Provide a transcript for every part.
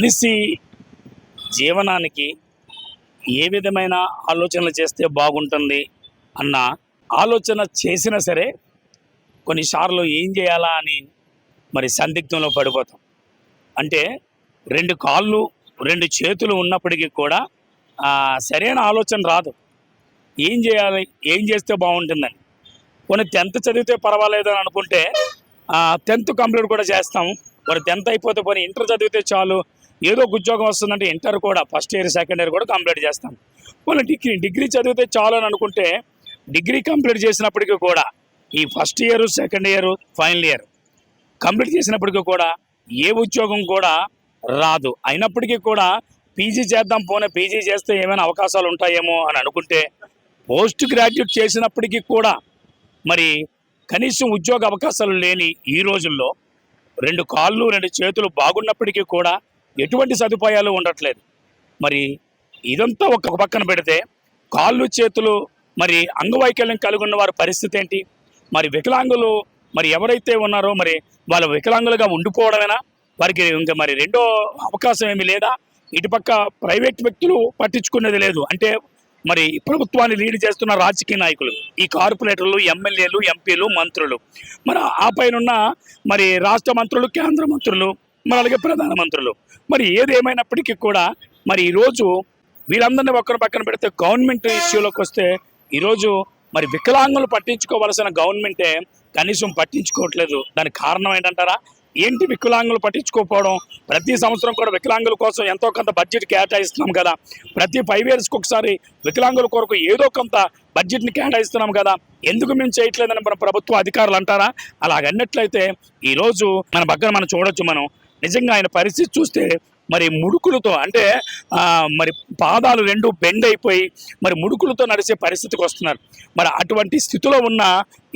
మనిషి జీవనానికి ఏ విధమైన ఆలోచనలు చేస్తే బాగుంటుంది అన్న ఆలోచన చేసినా సరే కొన్నిసార్లు ఏం చేయాలా అని మరి సందిగ్ధంలో పడిపోతాం. అంటే రెండు కాళ్ళు రెండు చేతులు ఉన్నప్పటికీ కూడా సరైన ఆలోచన రాదు. ఏం చేయాలి ఏం చేస్తే బాగుంటుందని. కొన్ని టెన్త్ చదివితే పర్వాలేదు అని అనుకుంటే టెన్త్ కంప్లీట్ కూడా చేస్తాం. మరి టెన్త్ అయిపోతే పోనీ ఇంటర్ చదివితే చాలు. ఏదో ఒక ఉద్యోగం వస్తుందంటే ఇంటర్ కూడా ఫస్ట్ ఇయర్ సెకండ్ ఇయర్ కూడా కంప్లీట్ చేస్తాం. మళ్ళీ డిగ్రీ డిగ్రీ చదివితే చాలు అని అనుకుంటే డిగ్రీ కంప్లీట్ చేసినప్పటికీ కూడా ఈ first year second year final year complete చేసినప్పటికీ కూడా ఏ ఉద్యోగం కూడా రాదు. అయినప్పటికీ కూడా పీజీ చేద్దాం పోనీ పీజీ చేస్తే ఏమైనా అవకాశాలు ఉంటాయేమో అని అనుకుంటే పోస్ట్ గ్రాడ్యుయేట్ చేసినప్పటికీ కూడా మరి కనీసం ఉద్యోగ అవకాశాలు లేని ఈ రోజుల్లో రెండు కాళ్ళు రెండు చేతులు బాగున్నప్పటికీ కూడా ఎటువంటి సదుపాయాలు ఉండట్లేదు. మరి ఇదంతా ఒక పక్కన పెడితే కాళ్ళు చేతులు మరి అంగవైకల్యం కలిగి ఉన్న వారి పరిస్థితి ఏంటి? మరి వికలాంగులు మరి ఎవరైతే ఉన్నారో మరి వాళ్ళు వికలాంగులుగా ఉండిపోవడమేనా? వారికి ఇంకా మరి రెండో అవకాశం ఏమీ లేదా? ఇటుపక్క ప్రైవేట్ వ్యక్తులు పట్టించుకునేది లేదు. అంటే మరి ప్రభుత్వాన్ని లీడ్ చేస్తున్న రాజకీయ నాయకులు ఈ కార్పొరేటర్లు ఎమ్మెల్యేలు ఎంపీలు మంత్రులు. మరి ఆ పైన మరి రాష్ట్ర మంత్రులు కేంద్ర మంత్రులు మరి అలాగే ప్రధానమంత్రులు. మరి ఏదేమైనప్పటికీ కూడా మరి ఈరోజు వీళ్ళందరినీ ఒక్కరి పక్కన పెడితే గవర్నమెంట్ ఇష్యూలోకి వస్తే ఈరోజు మరి వికలాంగులు పట్టించుకోవలసిన గవర్నమెంటే కనీసం పట్టించుకోవట్లేదు. దానికి కారణం ఏంటంటారా? ఏంటి వికలాంగులు పట్టించుకోకపోవడం? ప్రతి సంవత్సరం కూడా వికలాంగుల కోసం ఎంతో కొంత బడ్జెట్ కేటాయిస్తున్నాం కదా. ప్రతి ఫైవ్ ఇయర్స్కి ఒకసారి వికలాంగుల కొరకు ఏదో కొంత బడ్జెట్ని కేటాయిస్తున్నాం కదా. ఎందుకు మేము చేయట్లేదని మన ప్రభుత్వ అధికారులు అంటారా? అలాగన్నట్లయితే ఈరోజు మన దగ్గర మనం చూడొచ్చు మనం. నిజంగా ఆయన పరిస్థితి చూస్తే మరి ముడుకులతో అంటే మరి పాదాలు రెండు బెండ్ అయిపోయి మరి ముడుకులతో నడిచే పరిస్థితికి వస్తున్నారు. మరి అటువంటి స్థితిలో ఉన్న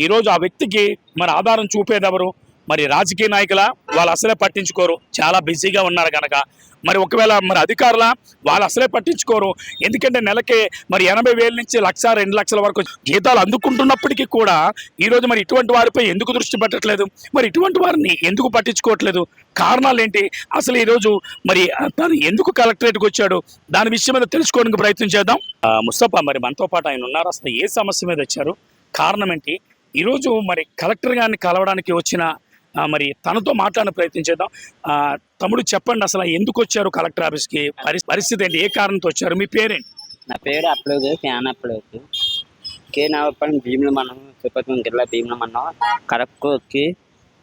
ఈరోజు ఆ వ్యక్తికి మరి ఆధారం చూపేదెవరు? మరి రాజకీయ నాయకుల వాళ్ళు అసలే పట్టించుకోరు. చాలా బిజీగా ఉన్నారు కనుక మరి ఒకవేళ మరి అధికారుల వాళ్ళు అసలే పట్టించుకోరు. ఎందుకంటే నెలకి మరి ఎనభై వేల నుంచి లక్ష రెండు లక్షల వరకు జీతాలు అందుకుంటున్నప్పటికీ కూడా ఈరోజు మరి ఇటువంటి వారిపై ఎందుకు దృష్టి పెట్టట్లేదు? మరి ఇటువంటి వారిని ఎందుకు పట్టించుకోవట్లేదు? కారణాలు ఏంటి? అసలు ఈరోజు మరి తను ఎందుకు కలెక్టరేట్కి వచ్చాడు? దాని విషయం మీద తెలుసుకోవడానికి ప్రయత్నం చేద్దాం. ముస్తఫా మరి మనతో పాటు ఆయన ఉన్నారు. అసలు ఏ సమస్య మీద వచ్చారు? కారణం ఏంటి? ఈరోజు మరి కలెక్టర్ గారిని కలవడానికి వచ్చిన మరి తనతో మాట్లాడిన ప్రయత్నం చేద్దాం ఆ, తమ్ముడు చెప్పండి అసలు ఎందుకు వచ్చారు కలెక్టర్ ఆఫీస్కి? పరి- పరిస్థితి ఏంటి? ఏ కారణంతో వచ్చారు? మీ పేరేంటి? నా పేరు అప్లోగ్ ఫ్యాన్ అప్లోగ్ కే నవపల్లి భీములు మనం తిరుపతి జిల్లా భీములు మనం కరెక్ట్ వచ్చి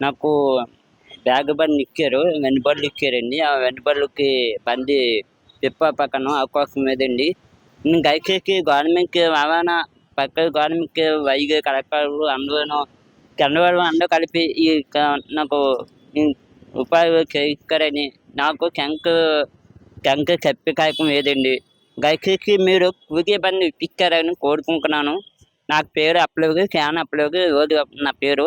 నాకు బ్యాగ్ బండి ఎక్కారు వెనుబడులు ఎక్కారండి. ఆ వెనుబడులకి బండి తిప్ప పక్కన అవకాశం లేదండి నేను దయచేసి గవర్నమెంట్కి రవాణా పక్క గవర్నమెంట్కి వైగే కలెక్టర్ అందరూ చంద్రబాబు అందరూ కలిపి ఈ నాకు ఉపాధి చేయిస్తారని నాకు క్యాంక్ క్యాంక్ చెప్పి కాయకం ఏదండి? దయచేసి మీరు కూకే బండి ఇప్పించారని కోరుకుంటున్నాను. నాకు పేరు అప్లోకి క్యాన్ అప్లోకి రోజు నా పేరు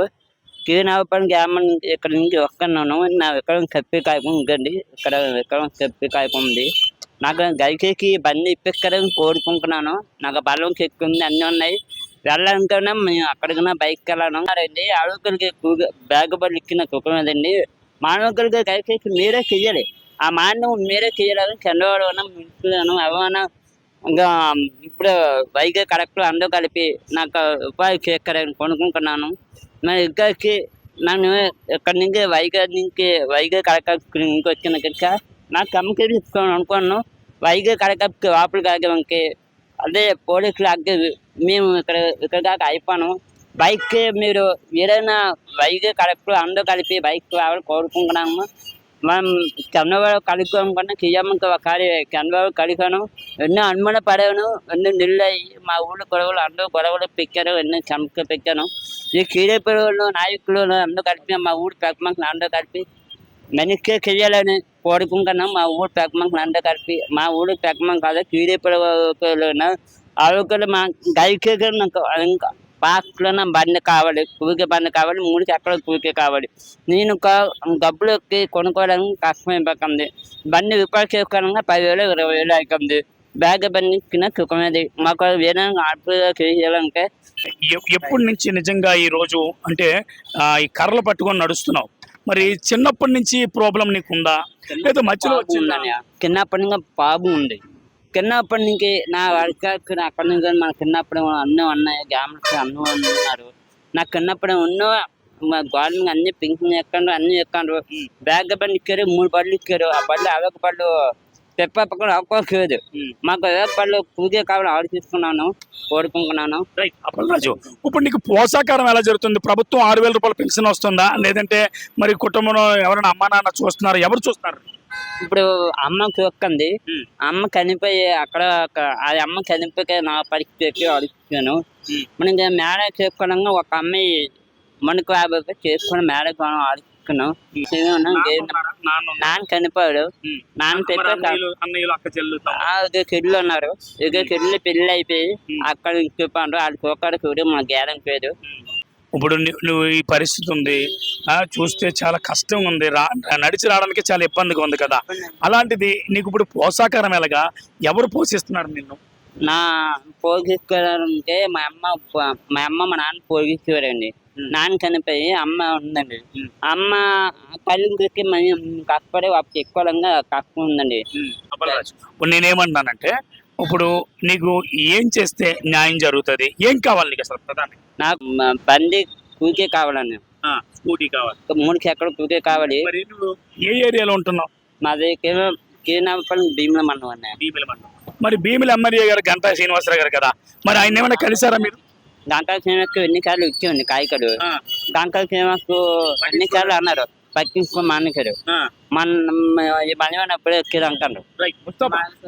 కీనాపల్లి గ్రామం నుంచి ఇక్కడ నుంచి వస్తున్నాను. నా ఇక్కడ చెప్పి కాయకం ఉందండి. ఇక్కడ ఇక్కడ చెప్పి కాయకం ఉంది. నాకు దయచేసి బండి ఇప్పిస్తారని కోరుకుంటున్నాను. నాకు బలం చెక్కు ఉంది అన్నీ ఉన్నాయి. వెళ్ళాలనుకున్నా మేము అక్కడికన్నా బైక్ వెళ్ళాను అండి ఆడోకరికి బ్యాగ్ బళ్ళు ఇచ్చిన సుఖం లేదండి మానవులకి దయచేసి మీరే చెయ్యాలి. ఆ మాన్యం మీరే చేయాలని చంద్రబాబు అన్న మినిస్టర్లను ఇంకా ఇప్పుడు వైద్య కరెక్ట్ అందరూ కలిపి నాకు ఉపాధి చేస్తారని కొనుక్కుంటున్నాను మరి ఇక్కడికి నన్ను ఇక్కడి నుంచి వైగా నుంచి వైగా కరెక్ట్ ఇంకొచ్చిన కనుక నాకు కమ్యూనికేషన్ ఇస్తాను అనుకున్నాను వైజాగ్ కరెక్ట్ లోపలికి కాగడానికి అదే పోలీసులు అగ్గే మేము ఇక్కడ ఇక్కడ దాకా అయిపోయాను బైక్ మీరు ఏదైనా వైజాగ్ కరెక్ట్ అందరూ కలిపి బైక్ రావాలని కోరుకుంటున్నాము మనం చంద్రబాబు కలుగుకోకుండా కియమ్మకి ఒకసారి చంద్రబాబు కలిగాను ఎన్నో అనుమాన పడాను ఎన్నో నిళ్ళు అయ్యి మా ఊళ్ళో గొడవలు అందరూ గొడవలు పెక్కారు ఎన్నో చమక పెక్కాను ఈ కీడేపల్లి నాయకులు అందరూ కలిపి మా ఊరు పెక్కమంకి అందరూ కలిపి వెనక్కి చెయ్యాలని కోరుకుంటున్నాం. మా ఊరు పెక్కమంకి అందరూ కలిపి మా ఊరు పెక్కమం కాదు కీడేపల్లి ఆరోగ్యాలు మా గైకే నాకు ఇంకా పాస్లో నా బండి కావాలి కూలికే బండి కావాలి మూడు చక్రాల కూలికే కావాలి. నేను డబ్బులు ఎక్కి కొనుక్కోవడానికి కష్టమైపోతుంది బండి రిపేర్ చేసుకోవడానికి పదివేలు ఇరవై వేలు అవుతుంది బ్యాగ్ బండి కింద సుఖమేది. మాకు వేరే ఆర్డర్ చేయాలంటే ఎప్పటి నుంచి నిజంగా ఈ రోజు అంటే ఈ కర్రలు పట్టుకొని నడుస్తున్నావు? మరి చిన్నప్పటి నుంచి ప్రాబ్లం నీకుందా? లేదా మధ్యలో వచ్చిందా? చిన్నప్పటి నుంచి పాపం ఉంది చిన్నప్పటి నుంచి నా వర్క్ అక్కడి నుంచి మన చిన్నప్పుడు అన్నీ ఉన్నాయి గ్యామ్స్ అన్నీ ఉన్నారు. నాకు చిన్నప్పుడు ఉన్న మా గవర్నమెంట్ అన్ని పింఛన్ ఎక్కండు అన్ని ఎక్కండు బ్యాగ్ బండి ఇచ్చారు మూడు బళ్ళు ఇచ్చారు ఆ బళ్ళు అదొక బళ్ళు తెప్పకుండా అవకాశం లేదు. మాకు బళ్ళు పూజ కావాలని ఆర్డర్ తీసుకున్నాను కోరుకుంటున్నాను రైట్ అప్పలరాజు ఇప్పుడు నీకు పోషాకారం ఎలా జరుగుతుంది? ప్రభుత్వం ఆరు వేల రూపాయల పెన్షన్ వస్తుందా? లేదంటే మరి కుటుంబంలో ఎవరైనా అమ్మా నాన్న చూస్తున్నారు? ఎవరు చూస్తున్నారు? ఇప్పుడు అమ్మ చూక్కంది. అమ్మ చనిపోయి అక్కడ ఆ అమ్మ చనిపోయి నా పరిస్థితి అడుగుతాను మనకి మ్యారేజ్ చేసుకోవడంగా ఒక అమ్మాయి మనకు యాభై రూపాయలు చేసుకుని మ్యారేజ్ అడుగుతున్నాం నాన్న చనిపోయాడు. నాన్న ఇక చెల్లు ఉన్నారు. ఇక చెల్లి పెళ్ళి అయిపోయి అక్కడ చెప్పాడు వాళ్ళు చూకాడు చూడు మన గేరం పేరు ఇప్పుడు నువ్వు ఈ పరిస్థితి ఉంది. ఆ, చూస్తే చాలా కష్టం ఉంది. రా నడిచి రావడానికి చాలా ఇబ్బందిగా ఉంది కదా. అలాంటిది నీకు ఇప్పుడు పోషాకారం ఎలాగా? ఎవరు పోషిస్తున్నారు నిన్ను? నా పోషించుకోవాలంటే మా అమ్మ మా అమ్మ మా నాన్న పోషించేవారండి నాన్న చనిపోయి అమ్మ ఉందండి. అమ్మ చూసి మనం కష్టపడి ఎక్కువగా కష్టం ఉందండి అప్పలరాజు ఇప్పుడు నేనేమంటున్నానంటే ఇప్పుడు నీకు ఏం చేస్తే న్యాయం జరుగుతుంది? ఏం కావాలి నీకు అసలు ప్రధాని నాకు బండి కూకే కావాలండి. స్కూటీ కావాలి. మూడు చక్రాల కూకే కావాలి. ఏ ఏరియాలో ఉంటున్నావు? మాది కేవలం కేనాపల్లి భీముల మండలం అండి. భీమిలి మండలం మరి భీమిలి ఎమ్మెల్యే గారు గంటా శ్రీనివాసరావు గారు కదా. మరి ఆయన ఏమైనా కలిసారా మీరు? గంటల సినిమాకు ఎన్నిసార్లు ఇచ్చేయండి కాయకడు? గంటల సినిమాకు ఎన్నిసార్లు అన్నారు? పట్టించుకో మానేశారు మన అప్పుడే ఎక్కేది అంటారు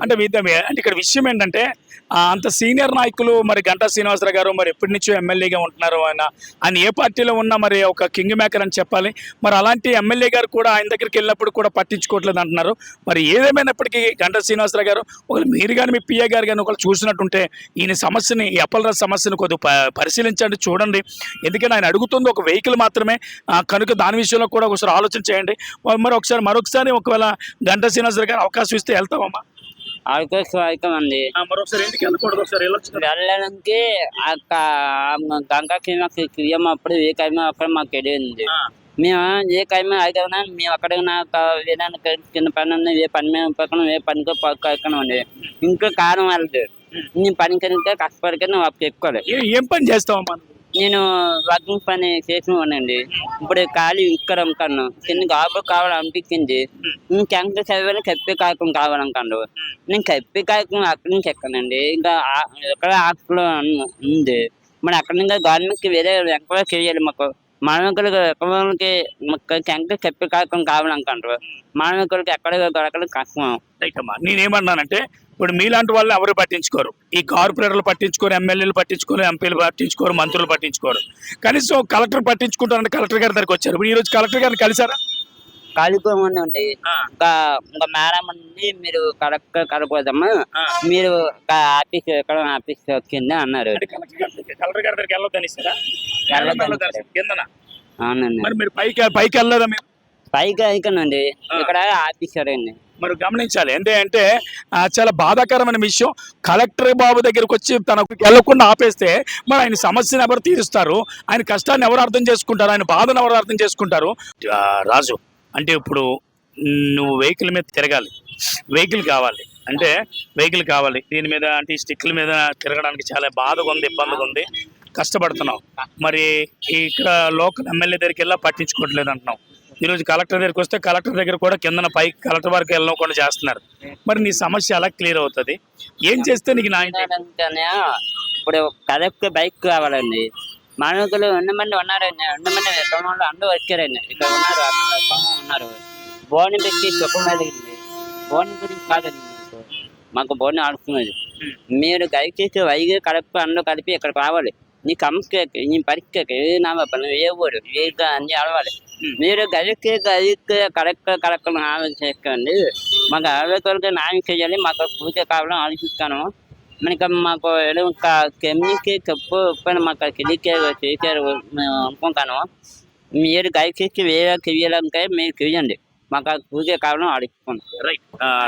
అంటే అంటే ఇక్కడ విషయం ఏంటంటే అంత సీనియర్ నాయకులు మరి గంటా శ్రీనివాసరావు గారు మరి ఎప్పటి నుంచో ఎమ్మెల్యేగా ఉంటున్నారు ఆయన. ఆయన ఏ పార్టీలో ఉన్నా మరి ఒక కింగ్ మేకర్ అని చెప్పాలి. మరి అలాంటి ఎమ్మెల్యే గారు కూడా ఆయన దగ్గరికి వెళ్ళినప్పుడు కూడా పట్టించుకోవట్లేదు అంటున్నారు. మరి ఏదేమైనప్పటికీ గంటా శ్రీనివాసరావు గారు ఒకవేళ మీరు కానీ మీ పిఏ గారు కానీ ఒకళ్ళు చూసినట్టుంటే ఈయన సమస్యని ఈ అప్పలరాజు సమస్యను కొద్దిగా పరిశీలించండి చూడండి. ఎందుకంటే ఆయన అడుగుతుంది ఒక వెహికల్ మాత్రమే. ఆ, కనుక దాని విషయంలో కూడా ఒకసారి ఆలోచన చేయండి. మరి ఒకసారి మరొకసారి ఒకవేళ గంటా శ్రీనివాసరావు గారు అవకాశం ఇస్తే వెళ్తామమ్మా ఆ, మరొకసారి ఎందుకు వెళ్ళకూడదు? ఒకసారి వెళ్ళొచ్చు కదా. వెళ్ళడానికి క్రియం అప్పుడు ఏ కైమ అక్కడ మాకు తెలియదు ఆ, మేము ఏ కైమ అయితే మేము అక్కడ నాకు ఏదైనా చిన్న పని ఉంది ఏ పని మీద పక్కన ఏ పనికో పక్క ఎక్కడ ఉంది ఇంకో కారం వెళ్ళదు నేను పనికి వెళ్తే అప్పుడు ఎక్కువాలి ఏ- ఏం పని చేస్తావమ్మా నువ్వు? నేను వర్కింగ్ పని చేసినానండి ఇప్పుడు ఖాళీ ఇక్కడ అమ్ముతాను చిన్న జాబ్ కావాలనిపించింది నేను టెన్త్ చదివాను కప్పి కాయకం కావాలనుకోండు నేను కప్పి కాయకం అక్కడి నుంచి ఎక్కనండి. ఇంకా ఇక్కడ హాస్పిటల్ ఉంది. మరి అక్కడి నుంచి గవర్నమెంట్కి వేరే ఎంక్వైరీ చేయాలి మాకు? మానవికులకు ఎక్కడికి టెన్త్ కప్పి కాయకం కావాలనుకుంటారు మానవికులకి ఎక్కడ దొరకడం కష్టం. రైట్ అమ్మా. నేనేమన్నానంటే ఇప్పుడు మీలాంటి వాళ్ళు ఎవరు పట్టించుకోరు. ఈ కార్పొరేటర్లు పట్టించుకోరు ఎమ్మెల్యేలు పట్టించుకోరు ఎంపీలు పట్టించుకోరు మంత్రులు పట్టించుకోరు. కనీసం కలెక్టర్ పట్టించుకుంటారంటే కలెక్టర్ గారి దగ్గరికి వచ్చారు. ఇప్పుడు ఈ రోజు కలెక్టర్ గారిని కలిసారా కాలిపోమండి ఉంది. ఇంకా ఇంకా మేడం అండి మీరు కరెక్ట్ కలపదమ్మా మీరు ఆఫీస్ ఎక్కడ ఆఫీస్ వచ్చింది అన్నారు. అంటే కలెక్టర్ గారి దగ్గరికి- కలెక్టర్ గారి దగ్గరికి వెళ్ళొద్దని మరి మీరు పైకి పైకి వెళ్ళలేదా మీరు? పైకి అయికనండి ఇక్కడ మరి గమనించాలి. ఏంటి అంటే చాలా బాధాకరమైన విషయం. కలెక్టర్ బాబు దగ్గరికి వచ్చి తనకు వెళ్ళకుండా ఆపేస్తే మరి ఆయన సమస్యను ఎవరు తీరుస్తారు? ఆయన కష్టాన్ని ఎవరు అర్థం చేసుకుంటారు? ఆయన బాధను ఎవరు అర్థం చేసుకుంటారు? రాజు అంటే ఇప్పుడు నువ్వు వెహికల్ మీద తిరగాలి. వెహికల్ కావాలి. అంటే వెహికల్ కావాలి. దీని మీద అంటే ఈ స్టిక్ల మీద తిరగడానికి చాలా బాధగా ఉంది ఇబ్బందిగా ఉంది. కష్టపడుతున్నావు మరి ఇక్కడ లోకల్ ఎమ్మెల్యే దగ్గరికి వెళ్ళా పట్టించుకోవట్లేదు అంటున్నావు ఈరోజు కలెక్టర్ దగ్గరికి వస్తే కలెక్టర్ దగ్గర కూడా కిందన పైకి కలెక్టర్ వరకు వెళ్ళకుండా చేస్తున్నారు. మరి నీ సమస్య ఎలా క్లియర్ అవుతుంది? ఏం చేస్తే నీకు ఇప్పుడు కరెక్ట్ బైక్ కావాలండి. మానవులు మంది ఉన్నారండి? మంది ఎక్కడ అందరూ వచ్చారండి? ఇక్కడ ఉన్నారు ఉన్నారు. బోని పెట్టి బోని గురించి కాదండి మీకు. బోని ఆడుతున్నది. మీరు దయచేసి వైద్య కరెక్ట్ అందరూ కలిపి ఇక్కడ రావాలి. నీ కంస్కి నీ పరీక్షకి నా పని ఊరు ఏ అన్ని అడవాలి మీరు గదికి గదికి కరెక్ట్ కరెక్ట్ ఆలోచించండి మాకు ఆలోచనకి న్యాయం చేయాలి మాకు పూజ కావాలని ఆలోచిస్తాను మనకి మాకు ఏదో ఒక కెమికి చెప్పు పైన మాకు కిలికే చేశారు మేము అనుకుంటాను మీరు దయచేసి వేరే చెయ్యాలంటే మీరు చెయ్యండి మాకు పూజ కావడం అడుక్కున్నాం రైట్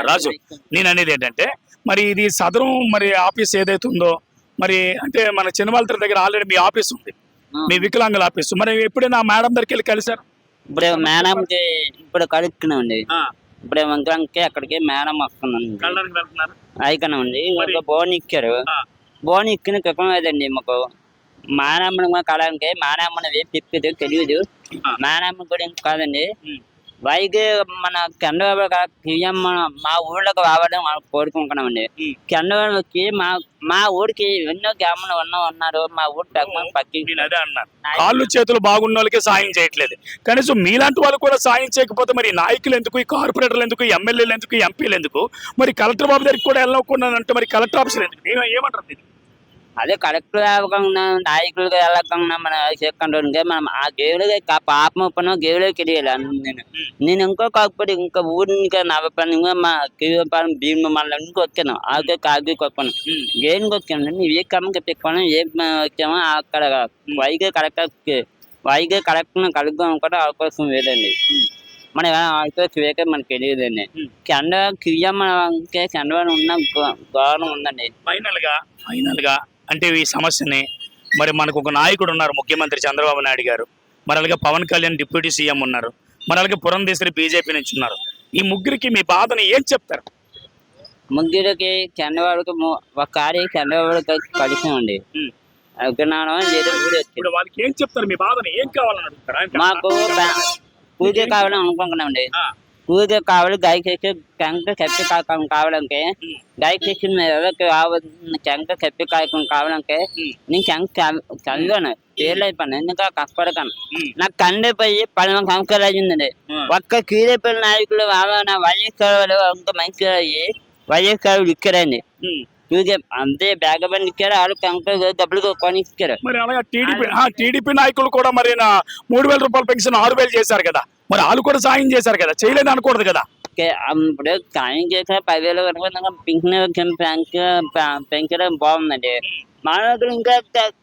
రాజు నేను అనేది ఏంటంటే మరి ఇది సదరం మరి ఆఫీస్ ఏదైతే ఉందో మరి అంటే మన చిన్నవాళ్ళ దగ్గర ఆల్రెడీ మీ ఆఫీస్ ఉంది. మీ వికలాంగుల ఆఫీస్ మరి ఎప్పుడైనా మేడం దగ్గరికి వెళ్ళి కలిసారు? ఇప్పుడు మేడంకి ఇప్పుడు కడుక్కున్నామండి ఇప్పుడు వంకరంకి అక్కడికి మేడం అయికనే ఉంది బోన్ ఇచ్చారు. బోన్ ఇక్కిన క్రితం లేదండి మాకు. మానమ్మని కలడానికి మానమ్మని తిప్పదు తెలియదు. మానమ్మ గురించి కాదండి. వైకి మన కెండబాబు మన మా ఊళ్ళోకి రావడం మనం కోరుకుంటున్నామండి. కెండబాబుకి మా మా ఊరికి ఎన్నో గ్రామాలు ఉన్న ఉన్నారు. మా ఊరు పక్క పక్కి నేను అదే అన్నాను కాళ్ళు చేతులు బాగున్న వాళ్ళకి సాయం చేయట్లేదు. కనీసం మీలాంటి వాళ్ళు కూడా సాయం చేయకపోతే మరి నాయకులు ఎందుకు ఈ కార్పొరేటర్లు ఎందుకు ఎమ్మెల్యేలు ఎందుకు ఎంపీలు ఎందుకు? మరి కలెక్టర్ బాబు దగ్గరికి కూడా వెళ్ళకుండా అంటే మరి కలెక్టర్ ఆఫీసర్ ఎందుకు? ఏమ- ఏమంటారు? అదే కరెక్ట్ అవ్వకుండా నాయకులుగా వెళ్ళకుండా మన చెక్కంటే మనం ఆ దేవుడికి పాపం పను గేవులోకి తెలియాలి నేను నేను ఇంకో కాకపోతే ఇంకా ఊరి ఇంకా నవ్వపని మా కివ్వపాలెం భీమ మళ్ళీ ఇంకో వచ్చాను ఆకే కాకి కొప్పను గేమ్కి వచ్చాను ఏ కమ్మకి పెట్టుకోను ఏ వచ్చామో అక్కడ వైగే కరెక్ట్ వైగే కరెక్ట్ కలుగుదాం కూడా అవకాశం లేదండి. మన అవకాశం వేకే మనకు తెలియదండి. Hmm. క్రియ మనకి కెండ ఉన్న గౌరవం ఉందండి. ఫైనల్గా ఫైనల్గా అంటే ఈ సమస్యని మరి మనకు ఒక నాయకుడు ఉన్నారు ముఖ్యమంత్రి చంద్రబాబు నాయుడు గారు. మరి అలాగే పవన్ కళ్యాణ్ డిప్యూటీ సీఎం ఉన్నారు. మరి అలాగే పురంధేశ్వరి బీజేపీ నుంచి ఉన్నారు. ఈ ముగ్గురికి మీ బాధని ఏం చెప్తారు? ముగ్గురికి చంద్రబాబుకి ఒక కారి చంద్రబాబుకి వచ్చింది. ఇప్పుడు వాళ్ళకి ఏం చెప్తారు? మీ బాధని ఏం కావాలని అడుగుతారు? మాకు పూజ కావాలని అనుకుంటున్నామండి ఆ, పూజ కావాలి గాయ చేసి టెంక చెప్పి కాకం కావాలంటే ఉమ్, గాయ చేసి ఎవరికి కావాలి టెంక చెప్పి కాకం కావాలంటే ఉమ్, నేను టెంక చదివాను ఫెయిల్ అయిపోయాను ఎందుకు కష్టపడతాను ఉమ్, నాకు కండే పోయి పన్నెండు సంవత్సరాలు అయ్యిందండి ఉమ్. ఒక్క కీరేపల్లి నాయకులు నా వైఎస్ఆర్ ఇంకా మంచి అయ్యి వైఎస్ఆర్ ఇచ్చారండి అంతే బ్యాగ్ బండి ఇచ్చారు వాళ్ళు టెంక డబ్బులు కొని ఇచ్చారు మరి అలాగే టీడీపీ టీడీపీ నాయకులు కూడా మరి మూడు వేల రూపాయల పెన్షన్ ఆరు వేలు చేశారు కదా. మరి వాళ్ళు కూడా సాయం చేశారు కదా చేయలేదు అనకూడదు కదా. ఇప్పుడు సాయం చేసిన పదివేలు వరకు పింఛన్ పెంచడం బాగుందండి. మానవులు ఇంకా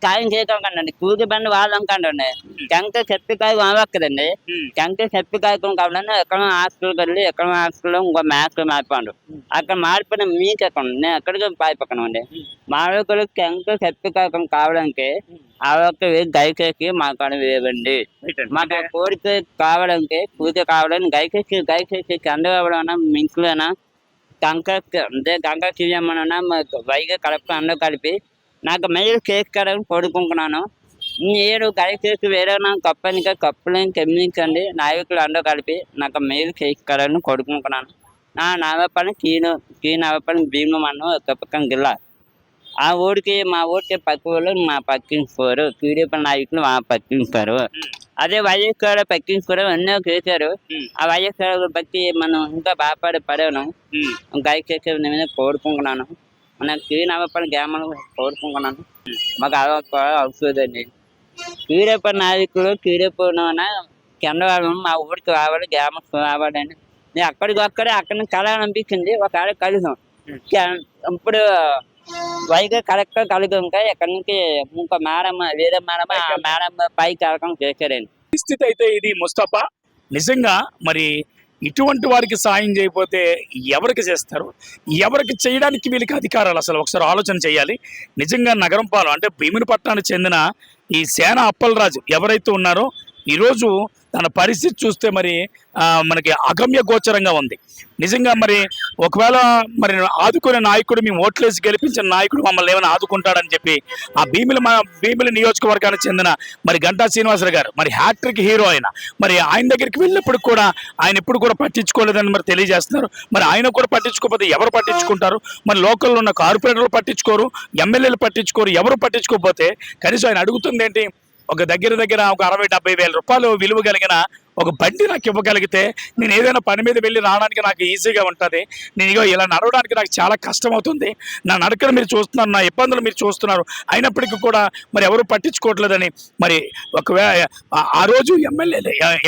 సాయం చేయటం కండి కూలి బండి వాళ్ళం కండి టెంక చెప్పి కాయ వావక్కదండి ఉమ్, టెంక చెప్పి కాయకం కావాలని ఎక్కడ హాస్టల్కి వెళ్ళి ఎక్కడ హాస్టల్లో ఇంకో మ్యాథ్స్ మార్పాడు. అక్కడ మార్పిన మీకు ఎక్కడ నేను ఎక్కడికి పాయిపక్కన అండి మానవులు టెంక చెప్పి కాయకం కావడానికి ఆ ఒక్క దయచేసి మా కాడ వేయండి. మాకు కోరిక కావాలంటే పూజ కావాలని గైకేసి గైకేసి చంద్రబాబులోనా మింకులోనా కంక అంటే గంగ కియమ్మనన్నా వైగా కలుపు అందరూ కలిపి నాకు మెయిల్ కేక్ కడని కోరుకుంటున్నాను నేను గైకేసి వేరే నా కప్పనిక కప్పులని కెమ్మించండి నాయకులు అందరూ కలిపి నాకు మెయిల్ కేక్ కడని కోరుకుంటున్నాను నా నవపని కీను కీ నవపని భీమ మన్ను కప్పకం గిల్ల ఆ ఊరికి మా ఊరికి పక్క మా పక్కించుకోరు టీడీపీ నాయకులు మా పక్కించుకోరు అదే వైఎస్ఆర్ పక్కించుకోరు ఎన్నో చేశారు. ఆ వైఎస్ఆర్ బట్టి మనం ఇంకా బాధపడి పడాను. గాయ చేసే మీద కోరుకుంటున్నాను. మన క్లీన్ అవ్వపడి గ్రామాలు కోరుకుంటున్నాను. మాకు అవ్వ అవుతుందండి. టీడీపీ నాయకులు టీడీపీ చంద్రబాబు మా ఊరికి రావాలి గ్రామం రావాలండి నేను అక్కడికక్కడే అక్కడ కలగాలనిపించింది ఒకవేళ కలిసాం. ఇప్పుడు వైగా కరెక్ట్ కలిగాక ఎక్కడి నుంచి ఇంకా మేడం వేరే మేడం ఆ మేడం పైకి వెళ్ళకం చేశారండి. పరిస్థితి అయితే ఇది ముస్తఫా. నిజంగా మరి ఇటువంటి వారికి సాయం చేయకపోతే ఎవరికి చేస్తారు? ఎవరికి చేయడానికి వీళ్ళకి అధికారాలు అసలు? ఒకసారి ఆలోచన చేయాలి. నిజంగా నగరం పాలెం అంటే భీమునిపట్నానికి చెందిన ఈ సేన అప్పలరాజు ఎవరైతే ఉన్నారో ఈరోజు తన పరిస్థితి చూస్తే మరి మనకి అగమ్య గోచరంగా ఉంది. నిజంగా మరి ఒకవేళ మరి ఆదుకునే నాయకుడు మేము ఓట్లేసి గెలిపించిన నాయకుడు మమ్మల్ని ఏమైనా ఆదుకుంటాడని చెప్పి ఆ భీమిలి మా భీమిలి నియోజకవర్గానికి చెందిన మరి గంటా శ్రీనివాసరావు గారు మరి హ్యాట్రిక్ హీరో ఆయన మరి ఆయన దగ్గరికి వెళ్ళినప్పుడు కూడా ఆయన ఎప్పుడు కూడా పట్టించుకోలేదని మరి తెలియజేస్తున్నారు. మరి ఆయన కూడా పట్టించుకోకపోతే ఎవరు పట్టించుకుంటారు? మరి లోకల్లో ఉన్న కార్పొరేటర్లు పట్టించుకోరు ఎమ్మెల్యేలు పట్టించుకోరు ఎవరు పట్టించుకోకపోతే కనీసం ఆయన అడుగుతుంది ఏంటి ఒక దగ్గర దగ్గర ఒక అరవై డెబ్బై వేల రూపాయలు విలువ కలిగిన ఒక బండి నాకు ఇవ్వగలిగితే నేను ఏదైనా పని మీద వెళ్ళి రావడానికి నాకు ఈజీగా ఉంటుంది. నేను ఇగో ఇలా నడవడానికి నాకు చాలా కష్టం అవుతుంది నా నడకను మీరు చూస్తున్నారు నా ఇబ్బందులు మీరు చూస్తున్నారు. అయినప్పటికీ కూడా మరి ఎవరు పట్టించుకోవట్లేదని మరి ఒకవేళ ఆ- రోజు ఎమ్మెల్యే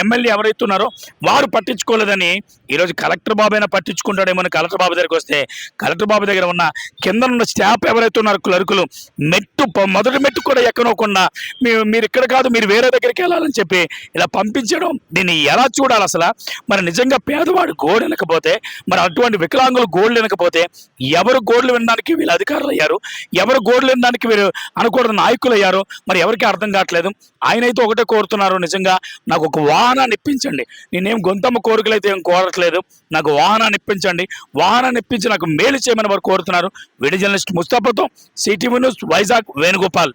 ఎమ్మెల్యే ఎవరైతే ఉన్నారో వారు పట్టించుకోలేదని ఈరోజు కలెక్టర్ బాబు అయినా పట్టించుకుంటాడేమో కలెక్టర్ బాబు దగ్గరికి వస్తే కలెక్టర్ బాబు దగ్గర ఉన్న కింద ఉన్న స్టాఫ్ ఎవరైతే ఉన్నారో క్లర్కులు మెట్టు మొదటి మెట్టు కూడా ఎక్కనోకుండా మీరు ఇక్కడ కాదు మీరు వేరే దగ్గరికి వెళ్ళాలని చెప్పి ఇలా పంపించడం దీన్ని ఎలా చూడాలి అసలు? మరి నిజంగా పేదవాడు గోడు వినకపోతే మరి అటువంటి వికలాంగులు గోళ్ళు వినకపోతే ఎవరు గోడ్లు వినడానికి వీళ్ళు అధికారులు అయ్యారు? ఎవరు గోడ్లు వినడానికి వీరు అనుకూడదు నాయకులు అయ్యారు? మరి ఎవరికి అర్థం కావట్లేదు? ఆయన అయితే ఒకటే కోరుతున్నారు నిజంగా నాకు ఒక వాహనాన్ని ఇప్పించండి. నేనేం గొంతమ్మ కోరికలు అయితే ఏం కోరట్లేదు. నాకు వాహనాన్ని ఇప్పించండి. వాహనాన్ని ఇప్పించి నాకు మేలు చేయమని వారు కోరుతున్నారు. వీడియో జర్నలిస్ట్ ముస్తాఫాతో సిటీవీ న్యూస్ వైజాగ్ వేణుగోపాల్.